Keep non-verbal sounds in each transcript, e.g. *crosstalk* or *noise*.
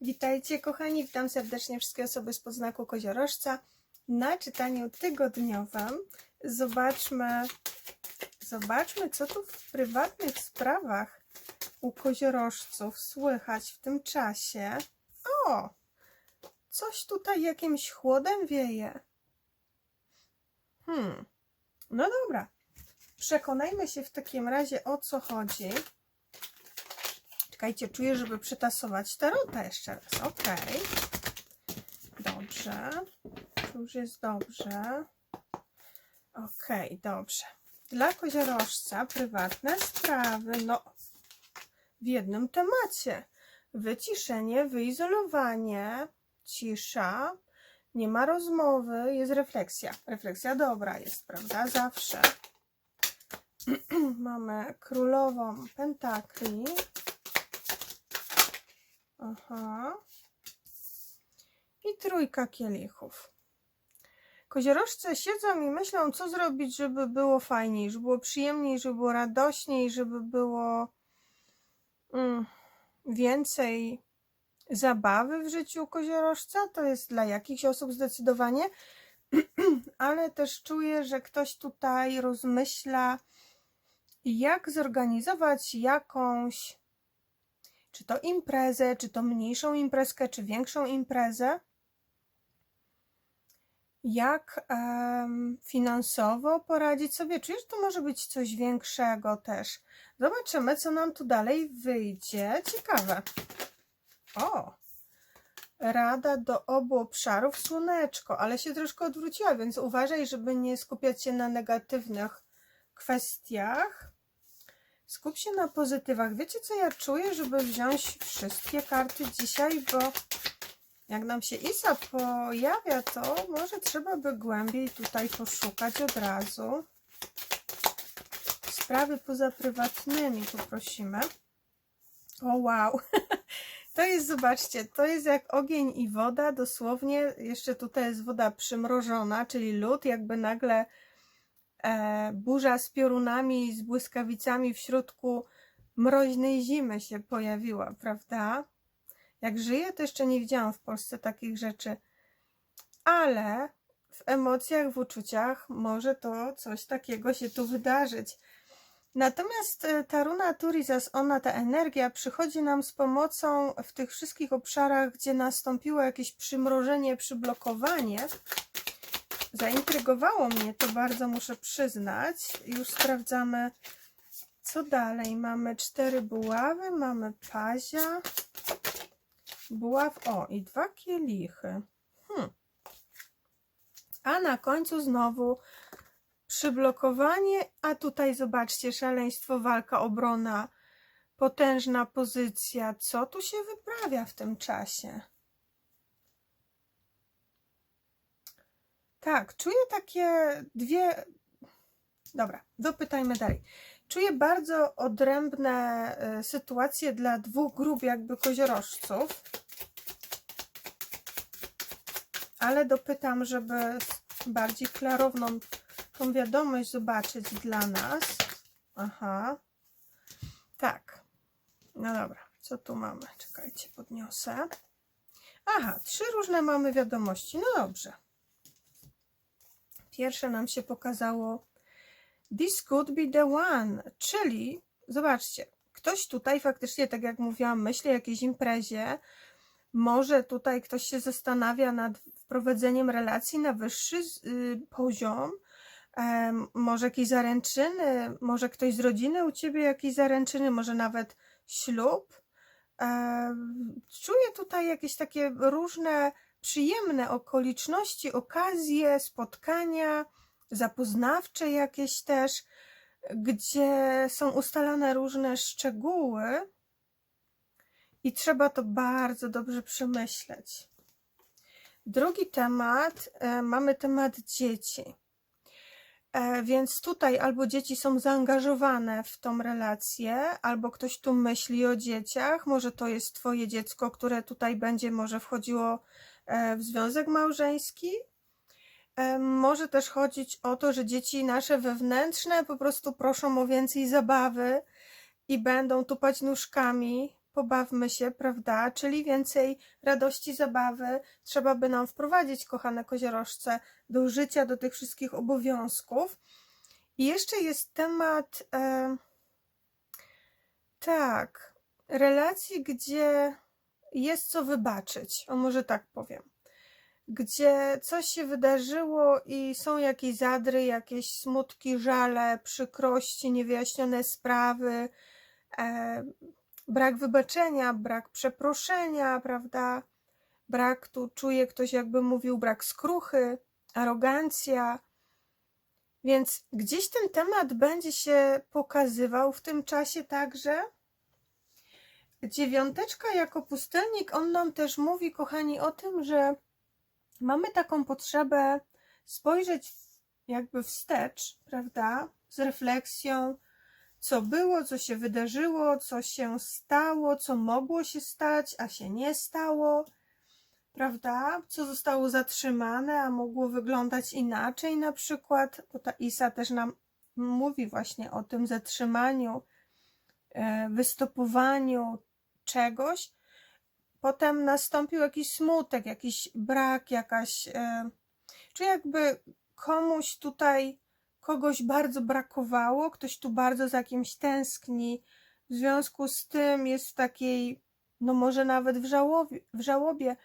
Witajcie kochani, witam serdecznie wszystkie osoby z podznaku koziorożca na czytaniu tygodniowym. Zobaczmy, zobaczmy co tu w prywatnych sprawach u koziorożców słychać w tym czasie. O, coś tutaj jakimś chłodem wieje. Hmm, no dobra. Przekonajmy się w takim razie o co chodzi. Czekajcie, czuję, żeby przetasować tarota jeszcze raz. Ok. Dobrze. Tu już jest dobrze. Ok, dobrze. Dla koziorożca prywatne sprawy, no w jednym temacie. Wyciszenie, wyizolowanie, cisza, nie ma rozmowy, jest refleksja. Refleksja dobra jest, prawda? Zawsze. *clears throat* Mamy królową pentakli. Aha. I trójka kielichów. Koziorożce siedzą i myślą, co zrobić, żeby było fajniej, żeby było przyjemniej, żeby było radośniej, żeby było mm, więcej zabawy w życiu koziorożca. To jest dla jakichś osób zdecydowanie, *clears throat* ale też czuję, że ktoś tutaj rozmyśla, jak zorganizować jakąś czy to imprezę, czy to mniejszą imprezkę, czy większą imprezę. Jak em, finansowo poradzić sobie? Czy już to może być coś większego też? Zobaczymy, co nam tu dalej wyjdzie. Ciekawe. O! Rada do obu obszarów słoneczko, ale się troszkę odwróciła, więc uważaj, żeby nie skupiać się na negatywnych kwestiach. Skup się na pozytywach. Wiecie, co ja czuję, żeby wziąć wszystkie karty dzisiaj, bo jak nam się Isa pojawia, to może trzeba by głębiej tutaj poszukać od razu. Sprawy poza prywatnymi poprosimy. O wow! *laughs* To jest, zobaczcie, to jest jak ogień i woda, dosłownie. Jeszcze tutaj jest woda przymrożona, czyli lód, jakby nagle burza z piorunami, z błyskawicami w środku mroźnej zimy się pojawiła, prawda? Jak żyję, to jeszcze nie widziałam w Polsce takich rzeczy, ale w emocjach, w uczuciach może to coś takiego się tu wydarzyć. Natomiast e, ta runa Turizas, ona, ta energia przychodzi nam z pomocą w tych wszystkich obszarach, gdzie nastąpiło jakieś przymrożenie, przyblokowanie. Zaintrygowało mnie to bardzo, muszę przyznać. Już sprawdzamy, co dalej. Mamy cztery buławy, mamy pazia, buław, o i dwa kielichy. Hmm. A na końcu znowu przyblokowanie, a tutaj zobaczcie, szaleństwo, walka, obrona, potężna pozycja. Co tu się wyprawia w tym czasie? Tak, czuję takie dwie. Dobra, dopytajmy dalej. Czuję bardzo odrębne y, sytuacje dla dwóch grup, jakby koziorożców. Ale dopytam, żeby bardziej klarowną tą wiadomość zobaczyć dla nas. Aha. Tak. No dobra, co tu mamy? Czekajcie, podniosę. Aha, trzy różne mamy wiadomości. No dobrze. Pierwsze nam się pokazało This could be the one, czyli zobaczcie, ktoś tutaj faktycznie, tak jak mówiłam, myśli o jakiejś imprezie, może tutaj ktoś się zastanawia nad wprowadzeniem relacji na wyższy y, poziom, może jakieś zaręczyny, może ktoś z rodziny u Ciebie jakieś zaręczyny, może nawet ślub. Czuję tutaj jakieś takie różne przyjemne okoliczności, okazje, spotkania, zapoznawcze jakieś też, gdzie są ustalane różne szczegóły i trzeba to bardzo dobrze przemyśleć. Drugi temat, e, mamy temat dzieci. E, więc tutaj albo dzieci są zaangażowane w tą relację, albo ktoś tu myśli o dzieciach. Może to jest Twoje dziecko, które tutaj będzie może wchodziło w związek małżeński. E, może też chodzić o to, że dzieci nasze wewnętrzne po prostu proszą o więcej zabawy i będą tupać nóżkami pobawmy się, prawda? Czyli więcej radości, zabawy. Trzeba by nam wprowadzić, kochane koziorożce, do życia, do tych wszystkich obowiązków. I jeszcze jest temat, e, tak, relacji, gdzie jest co wybaczyć. O może tak powiem gdzie coś się wydarzyło i są jakieś zadry, jakieś smutki, żale, przykrości, niewyjaśnione sprawy, e, brak wybaczenia, brak przeproszenia, prawda? Brak, tu czuje ktoś jakby mówił, brak skruchy, arogancja. Więc gdzieś ten temat będzie się pokazywał w tym czasie także. Dziewiąteczka jako pustelnik, on nam też mówi, kochani, o tym, że mamy taką potrzebę spojrzeć jakby wstecz, prawda, z refleksją, co było, co się wydarzyło, co się stało, co mogło się stać, a się nie stało, prawda, co zostało zatrzymane, a mogło wyglądać inaczej na przykład, bo ta Isa też nam mówi właśnie o tym zatrzymaniu, wystopowaniu czegoś, potem nastąpił jakiś smutek, jakiś brak, jakaś. E, czy jakby komuś tutaj kogoś bardzo brakowało, ktoś tu bardzo za kimś tęskni, w związku z tym jest w takiej, no może nawet w żałobie, w żałobie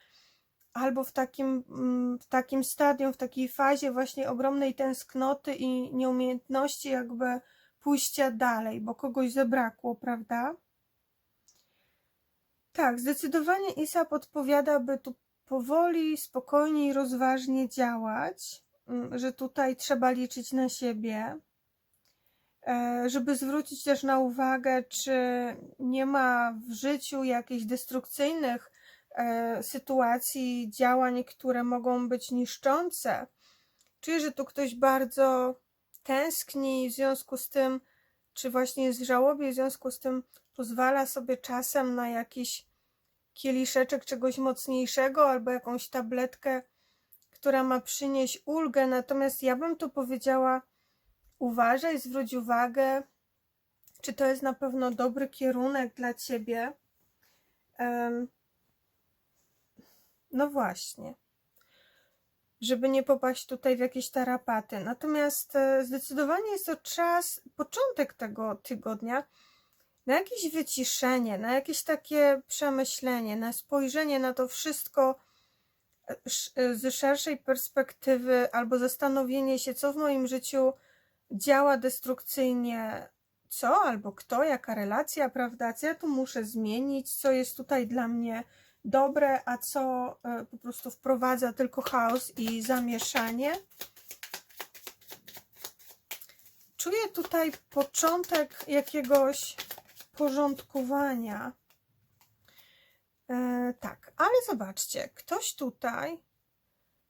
albo w takim, mm, w takim stadium, w takiej fazie właśnie ogromnej tęsknoty i nieumiejętności jakby pójścia dalej, bo kogoś zabrakło, prawda? Tak, zdecydowanie Isa podpowiada, by tu powoli, spokojnie i rozważnie działać, mm, że tutaj trzeba liczyć na siebie, e, żeby zwrócić też na uwagę, czy nie ma w życiu jakichś destrukcyjnych e, sytuacji, działań, które mogą być niszczące. Czuję, że tu ktoś bardzo tęskni, w związku z tym, czy właśnie jest w żałobie, w związku z tym pozwala sobie czasem na jakiś kieliszeczek czegoś mocniejszego albo jakąś tabletkę, która ma przynieść ulgę. Natomiast ja bym tu powiedziała: uważaj, zwróć uwagę, czy to jest na pewno dobry kierunek dla ciebie. No właśnie. Żeby nie popaść tutaj w jakieś tarapaty. Natomiast e, zdecydowanie jest to czas, początek tego tygodnia, na jakieś wyciszenie, na jakieś takie przemyślenie, na spojrzenie na to wszystko e, e, z szerszej perspektywy, albo zastanowienie się, co w moim życiu działa destrukcyjnie, co albo kto, jaka relacja, prawda? Co ja tu muszę zmienić, co jest tutaj dla mnie dobre, a co e, po prostu wprowadza tylko chaos i zamieszanie. Czuję tutaj początek jakiegoś porządkowania. E, tak, ale zobaczcie, ktoś tutaj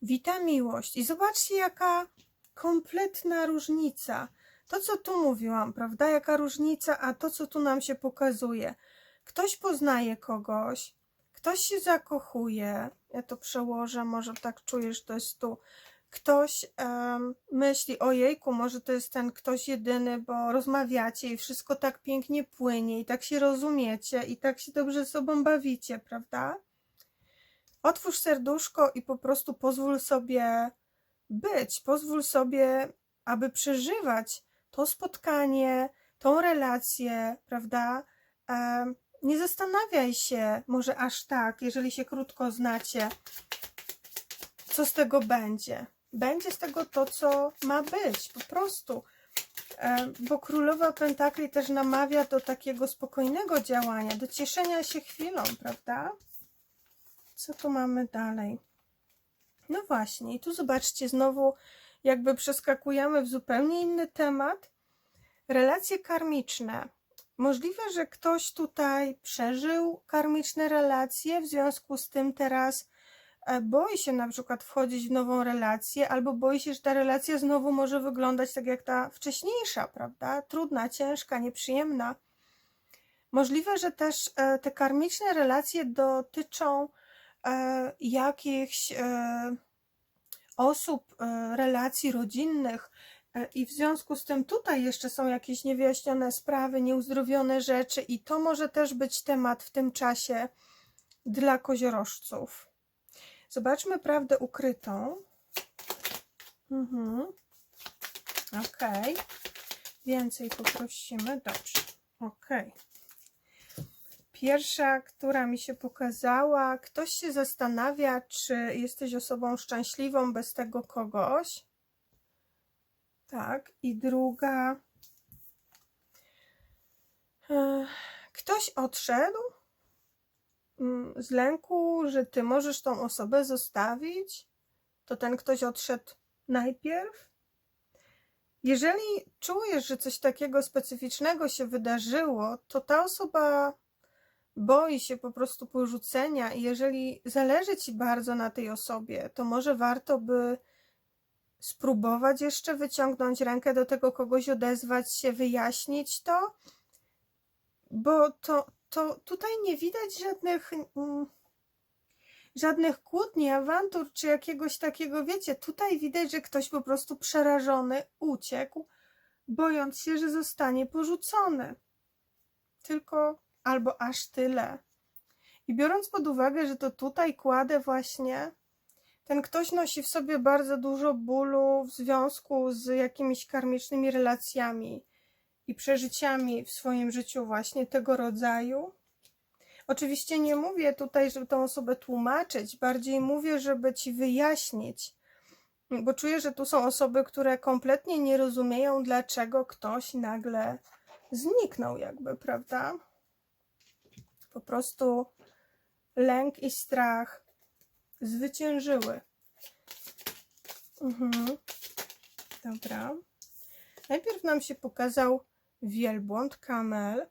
wita miłość i zobaczcie, jaka kompletna różnica. To, co tu mówiłam, prawda? Jaka różnica, a to, co tu nam się pokazuje. Ktoś poznaje kogoś, ktoś się zakochuje. Ja to przełożę, może tak czujesz, to jest tu ktoś um, myśli, ojejku, może to jest ten ktoś jedyny, bo rozmawiacie i wszystko tak pięknie płynie i tak się rozumiecie i tak się dobrze ze sobą bawicie, prawda? Otwórz serduszko i po prostu pozwól sobie być, pozwól sobie, aby przeżywać to spotkanie, tą relację, prawda? Um, nie zastanawiaj się, może aż tak, jeżeli się krótko znacie, co z tego będzie będzie z tego to, co ma być, po prostu. E, bo królowa Pentakli też namawia do takiego spokojnego działania, do cieszenia się chwilą, prawda? Co tu mamy dalej? No właśnie, i tu zobaczcie, znowu jakby przeskakujemy w zupełnie inny temat. Relacje karmiczne. Możliwe, że ktoś tutaj przeżył karmiczne relacje, w związku z tym teraz E, boi się na przykład wchodzić w nową relację, albo boi się, że ta relacja znowu może wyglądać tak jak ta wcześniejsza, prawda? Trudna, ciężka, nieprzyjemna. Możliwe, że też e, te karmiczne relacje dotyczą e, jakichś osób, relacji rodzinnych, I w związku z tym tutaj jeszcze są jakieś niewyjaśnione sprawy, nieuzdrowione rzeczy, i to może też być temat w tym czasie dla koziorożców. Zobaczmy prawdę ukrytą. Mhm. Okej. Więcej poprosimy. Dobrze. Okej. Pierwsza, która mi się pokazała, ktoś się zastanawia, czy jesteś osobą szczęśliwą bez tego kogoś. Tak. I druga. e, Ktoś odszedł mm, z lęku, że ty możesz tą osobę zostawić. To ten ktoś odszedł najpierw. Jeżeli czujesz, że coś takiego specyficznego się wydarzyło, to ta osoba boi się po prostu porzucenia i jeżeli zależy ci bardzo na tej osobie, to może warto by spróbować jeszcze wyciągnąć rękę do tego kogoś, odezwać się, wyjaśnić to, bo to, to tutaj nie widać żadnych mm, żadnych kłótni, awantur czy jakiegoś takiego, wiecie, tutaj widać, że ktoś po prostu przerażony uciekł, bojąc się, że zostanie porzucony. Tylko albo aż tyle. I biorąc pod uwagę, że to tutaj kładę właśnie, ten ktoś nosi w sobie bardzo dużo bólu w związku z jakimiś karmicznymi relacjami i przeżyciami w swoim życiu właśnie tego rodzaju. Oczywiście nie mówię tutaj, żeby tą osobę tłumaczyć, bardziej mówię, żeby ci wyjaśnić, bo czuję, że tu są osoby, które kompletnie nie rozumieją, dlaczego ktoś nagle zniknął, jakby, prawda? Po prostu lęk i strach zwyciężyły. Mhm. Dobra. Najpierw nam się pokazał wielbłąd, kamel.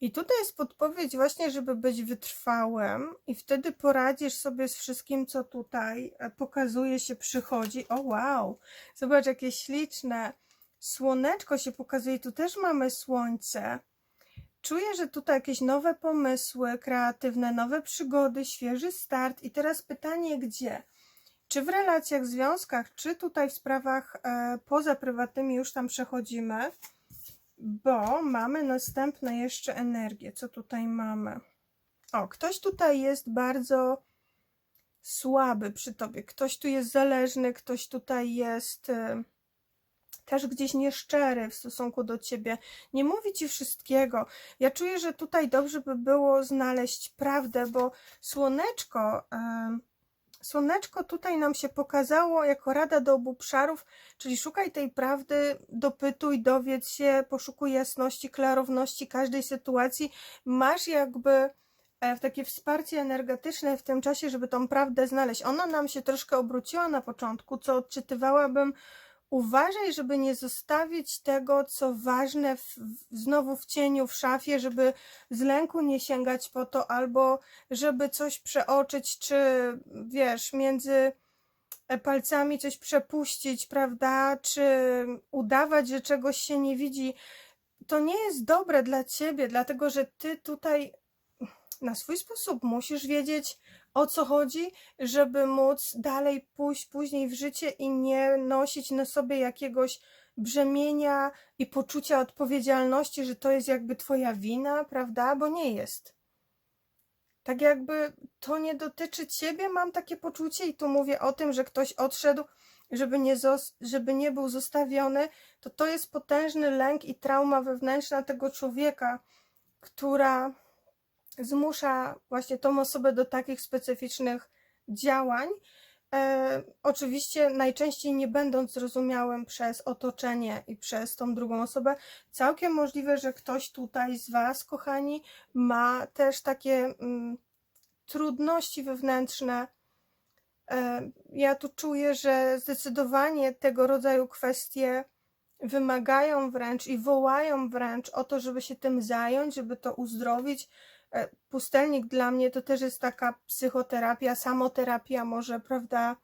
I tutaj jest podpowiedź właśnie, żeby być wytrwałym i wtedy poradzisz sobie z wszystkim, co tutaj e, pokazuje się, przychodzi. O wow, zobacz jakie śliczne. Słoneczko się pokazuje, tu też mamy słońce. Czuję, że tutaj jakieś nowe pomysły kreatywne, nowe przygody, świeży start. I teraz pytanie, gdzie? Czy w relacjach, związkach, czy tutaj w sprawach e, poza prywatnymi już tam przechodzimy? bo mamy następne jeszcze energię. Co tutaj mamy? O, ktoś tutaj jest bardzo słaby przy tobie. Ktoś tu jest zależny, ktoś tutaj jest y, też gdzieś nieszczery w stosunku do ciebie. Nie mówi ci wszystkiego. Ja czuję, że tutaj dobrze by było znaleźć prawdę, bo słoneczko. Słoneczko tutaj nam się pokazało jako rada do obu obszarów, czyli szukaj tej prawdy, dopytuj, dowiedz się, poszukuj jasności, klarowności każdej sytuacji. Masz jakby e, w takie wsparcie energetyczne w tym czasie, żeby tą prawdę znaleźć. Ona nam się troszkę obróciła na początku, co odczytywałabym uważaj, żeby nie zostawić tego, co ważne, w, znowu w cieniu, w szafie, żeby z lęku nie sięgać po to, albo żeby coś przeoczyć, czy wiesz, między palcami coś przepuścić, prawda, czy udawać, że czegoś się nie widzi. To nie jest dobre dla ciebie, dlatego że ty tutaj na swój sposób musisz wiedzieć, o co chodzi, żeby móc dalej pójść później w życie i nie nosić na sobie jakiegoś brzemienia i poczucia odpowiedzialności, że to jest jakby twoja wina, prawda? Bo nie jest. Tak jakby to nie dotyczy ciebie, mam takie poczucie i tu mówię o tym, że ktoś odszedł, żeby nie, żeby nie był zostawiony, to to jest potężny lęk i trauma wewnętrzna tego człowieka, która zmusza właśnie tą osobę do takich specyficznych działań. E, oczywiście najczęściej nie będąc zrozumiałym przez otoczenie i przez tą drugą osobę, całkiem możliwe, że ktoś tutaj z Was, kochani, ma też takie mm, trudności wewnętrzne. E, ja tu czuję, że zdecydowanie tego rodzaju kwestie wymagają wręcz i wołają wręcz o to, żeby się tym zająć, żeby to uzdrowić, pustelnik dla mnie to też jest taka psychoterapia, samoterapia może, prawda?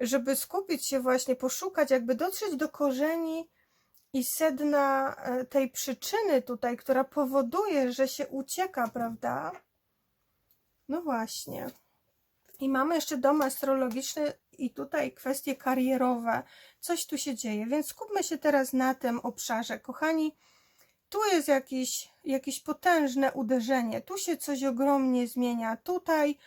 Żeby skupić się właśnie, poszukać, jakby dotrzeć do korzeni i sedna e, tej przyczyny tutaj, która powoduje, że się ucieka, prawda? No właśnie. I mamy jeszcze dom astrologiczny i tutaj kwestie karierowe. Coś tu się dzieje, więc skupmy się teraz na tym obszarze. Kochani, tu jest jakieś, jakieś potężne uderzenie, tu się coś ogromnie zmienia. Tutaj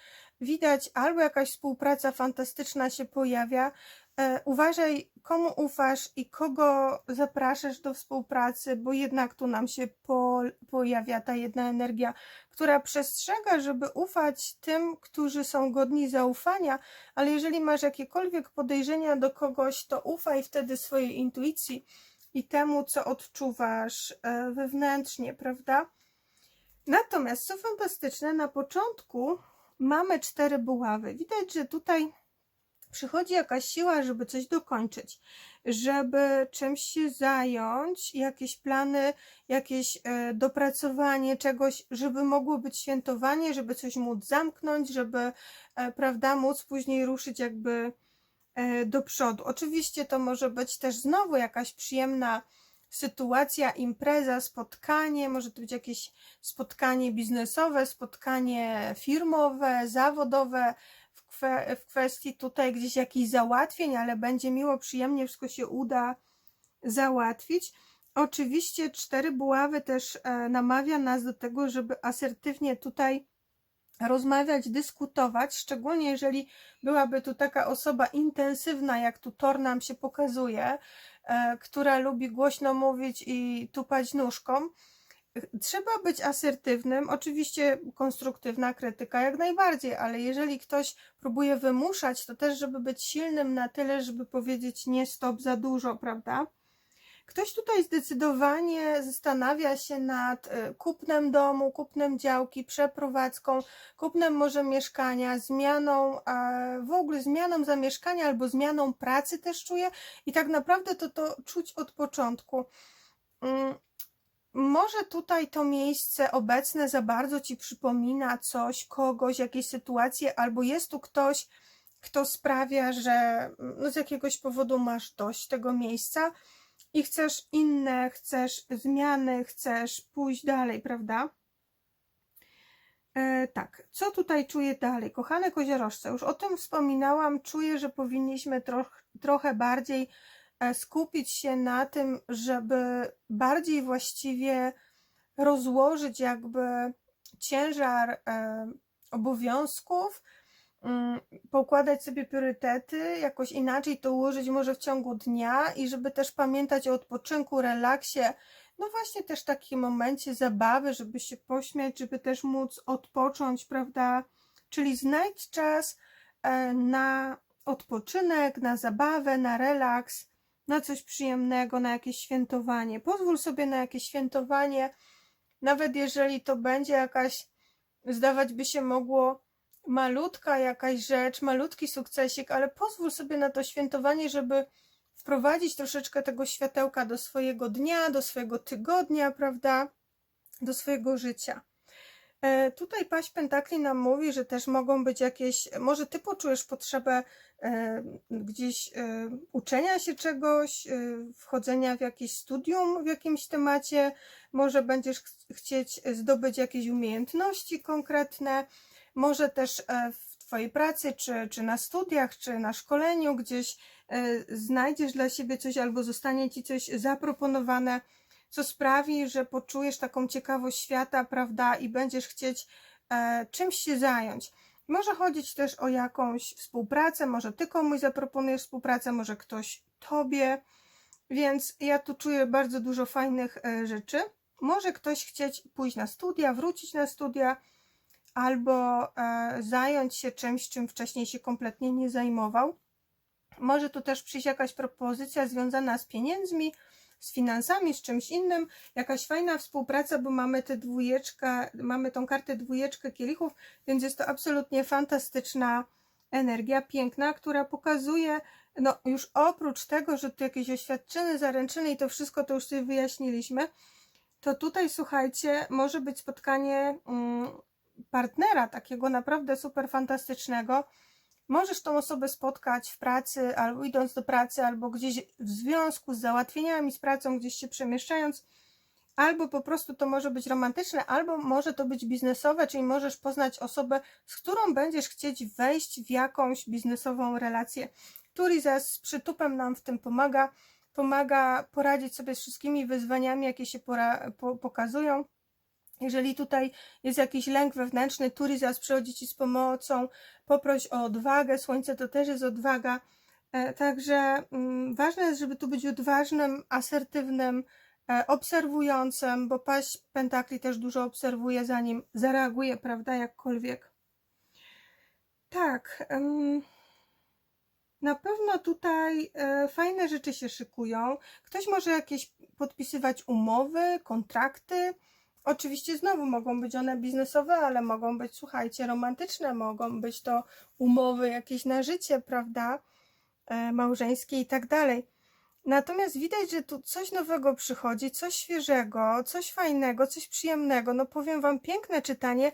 widać albo jakaś współpraca fantastyczna się pojawia. E, uważaj, komu ufasz i kogo zapraszasz do współpracy, bo jednak tu nam się po, pojawia ta jedna energia, która przestrzega, żeby ufać tym, którzy są godni zaufania, ale jeżeli masz jakiekolwiek podejrzenia do kogoś, to ufaj wtedy swojej intuicji i temu, co odczuwasz e, wewnętrznie, prawda? Natomiast co fantastyczne, na początku mamy cztery buławy. Widać, że tutaj przychodzi jakaś siła, żeby coś dokończyć, żeby czymś się zająć, jakieś plany, jakieś e, dopracowanie czegoś, żeby mogło być świętowanie, żeby coś móc zamknąć, żeby, e, prawda, móc później ruszyć jakby do przodu. Oczywiście to może być też znowu jakaś przyjemna sytuacja, impreza, spotkanie, może to być jakieś spotkanie biznesowe, spotkanie firmowe, zawodowe, w, kwe, w kwestii tutaj gdzieś jakichś załatwień, ale będzie miło, przyjemnie, wszystko się uda załatwić. Oczywiście cztery buławy też e, namawia nas do tego, żeby asertywnie tutaj rozmawiać, dyskutować, szczególnie jeżeli byłaby tu taka osoba intensywna, jak tu Tor nam się pokazuje, e, która lubi głośno mówić i tupać nóżką. Trzeba być asertywnym, oczywiście konstruktywna krytyka jak najbardziej, ale jeżeli ktoś próbuje wymuszać, to też, żeby być silnym na tyle, żeby powiedzieć nie stop za dużo, prawda? Ktoś tutaj zdecydowanie zastanawia się nad e, kupnem domu, kupnem działki, przeprowadzką, kupnem może mieszkania, zmianą, w ogóle zmianą zamieszkania albo zmianą pracy też czuje i tak naprawdę to to czuć od początku. Mm, może tutaj to miejsce obecne za bardzo ci przypomina coś, kogoś, jakieś sytuacje, albo jest tu ktoś, kto sprawia, że no z jakiegoś powodu masz dość tego miejsca i chcesz inne, chcesz zmiany, chcesz pójść dalej, prawda? E, tak, co tutaj czuję dalej? Kochane koziorożce, już o tym wspominałam, czuję, że powinniśmy troch, trochę bardziej e, skupić się na tym, żeby bardziej właściwie rozłożyć jakby ciężar e, obowiązków, poukładać sobie priorytety, jakoś inaczej to ułożyć może w ciągu dnia i żeby też pamiętać o odpoczynku, relaksie, no właśnie też takim momencie zabawy, żeby się pośmiać, żeby też móc odpocząć, prawda? Czyli znajdź czas e, na odpoczynek, na zabawę, na relaks, na coś przyjemnego, na jakieś świętowanie. Pozwól sobie na jakieś świętowanie, nawet jeżeli to będzie jakaś, zdawać by się mogło, malutka jakaś rzecz, malutki sukcesik, ale pozwól sobie na to świętowanie, żeby wprowadzić troszeczkę tego światełka do swojego dnia, do swojego tygodnia, prawda, do swojego życia. E, tutaj paść pentakli nam mówi, że też mogą być jakieś, może ty poczujesz potrzebę e, gdzieś e, uczenia się czegoś, wchodzenia w jakieś studium w jakimś temacie, może będziesz ch chcieć zdobyć jakieś umiejętności konkretne, może też e, w Twojej pracy, czy, czy na studiach, czy na szkoleniu gdzieś e, znajdziesz dla siebie coś albo zostanie Ci coś zaproponowane, co sprawi, że poczujesz taką ciekawość świata, prawda, i będziesz chcieć e, czymś się zająć. Może chodzić też o jakąś współpracę, może Ty komuś zaproponujesz współpracę, może ktoś Tobie, więc ja tu czuję bardzo dużo fajnych rzeczy. Może ktoś chcieć pójść na studia, wrócić na studia, albo e, zająć się czymś, czym wcześniej się kompletnie nie zajmował. Może tu też przyjść jakaś propozycja związana z pieniędzmi, z finansami, z czymś innym, jakaś fajna współpraca, bo mamy tę dwójeczkę, mamy tą kartę dwójeczkę kielichów, więc jest to absolutnie fantastyczna energia, piękna, która pokazuje, no już oprócz tego, że tu jakieś oświadczyny, zaręczyny i to wszystko to już sobie wyjaśniliśmy, to tutaj słuchajcie, może być spotkanie mm, partnera, takiego naprawdę super fantastycznego, możesz tą osobę spotkać w pracy, albo idąc do pracy, albo gdzieś w związku z załatwieniami, z pracą, gdzieś się przemieszczając. albo po prostu to może być romantyczne, albo może to być biznesowe, czyli możesz poznać osobę, z którą będziesz chcieć wejść w jakąś biznesową relację. Turizas z przytupem nam w tym pomaga, pomaga poradzić sobie z wszystkimi wyzwaniami, jakie się pora, po, pokazują. Jeżeli tutaj jest jakiś lęk wewnętrzny, Turizas przychodzi Ci z pomocą, poproś o odwagę, Słońce to też jest odwaga. E, Także mm, ważne jest, żeby tu być odważnym, asertywnym, e, obserwującym, bo paść pentakli też dużo obserwuje, zanim zareaguje, prawda, jakkolwiek. Tak. Na pewno tutaj e, fajne rzeczy się szykują. Ktoś może jakieś podpisywać umowy, kontrakty. Oczywiście znowu mogą być one biznesowe, ale mogą być, słuchajcie, romantyczne, mogą być to umowy jakieś na życie, prawda? E, Małżeńskie i tak dalej. Natomiast widać, że tu coś nowego przychodzi, coś świeżego, coś fajnego, coś przyjemnego. No powiem Wam, piękne czytanie.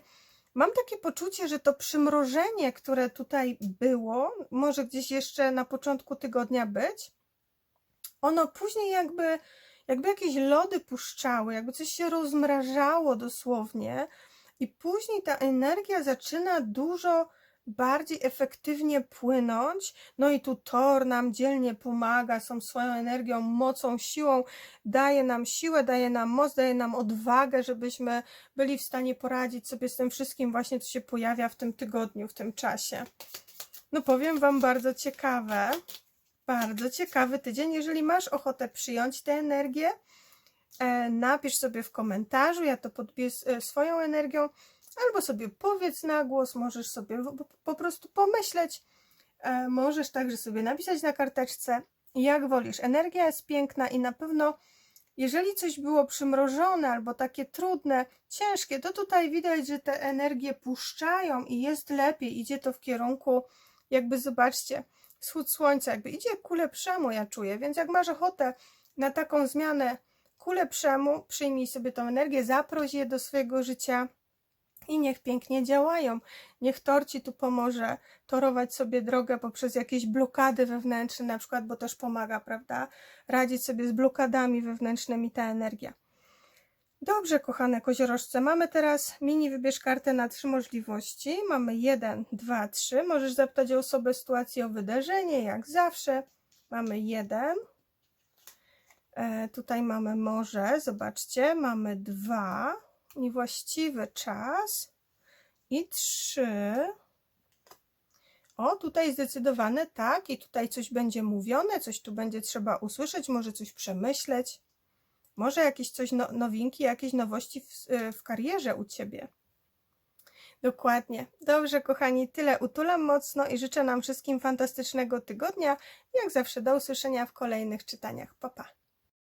Mam takie poczucie, że to przymrożenie, które tutaj było, może gdzieś jeszcze na początku tygodnia być, ono później jakby, jakby jakieś lody puszczały, jakby coś się rozmrażało dosłownie i później ta energia zaczyna dużo bardziej efektywnie płynąć. No i tu Tor nam dzielnie pomaga, są swoją energią, mocą, siłą, daje nam siłę, daje nam moc, daje nam odwagę, żebyśmy byli w stanie poradzić sobie z tym wszystkim właśnie, co się pojawia w tym tygodniu, w tym czasie. No powiem Wam bardzo ciekawe, bardzo ciekawy tydzień. Jeżeli masz ochotę przyjąć tę energię, e, napisz sobie w komentarzu, ja to podbiję e, swoją energią, albo sobie powiedz na głos, możesz sobie po- po prostu pomyśleć, e, możesz także sobie napisać na karteczce, jak wolisz. Energia jest piękna i na pewno, jeżeli coś było przymrożone albo takie trudne, ciężkie, to tutaj widać, że te energie puszczają i jest lepiej, idzie to w kierunku, jakby zobaczcie, wschód słońca, jakby idzie ku lepszemu, ja czuję, więc jak masz ochotę na taką zmianę ku lepszemu, przyjmij sobie tą energię, zaproś je do swojego życia i niech pięknie działają. Niech Tor Ci tu pomoże torować sobie drogę poprzez jakieś blokady wewnętrzne, na przykład, bo też pomaga, prawda? Radzić sobie z blokadami wewnętrznymi ta energia. Dobrze, kochane koziorożce, mamy teraz mini wybierz kartę na trzy możliwości. Mamy jeden, dwa, trzy. Możesz zapytać o osobę, sytuację, o wydarzenie, jak zawsze. Mamy jeden. E, tutaj mamy morze, zobaczcie, mamy dwa. Niewłaściwy czas. I trzy. O, tutaj zdecydowane tak, i tutaj coś będzie mówione, coś tu będzie trzeba usłyszeć, może coś przemyśleć. Może jakieś coś no, nowinki, jakieś nowości w, y, w karierze u Ciebie. Dokładnie. Dobrze, kochani, tyle utulam mocno i życzę nam wszystkim fantastycznego tygodnia. Jak zawsze do usłyszenia w kolejnych czytaniach. Pa, pa.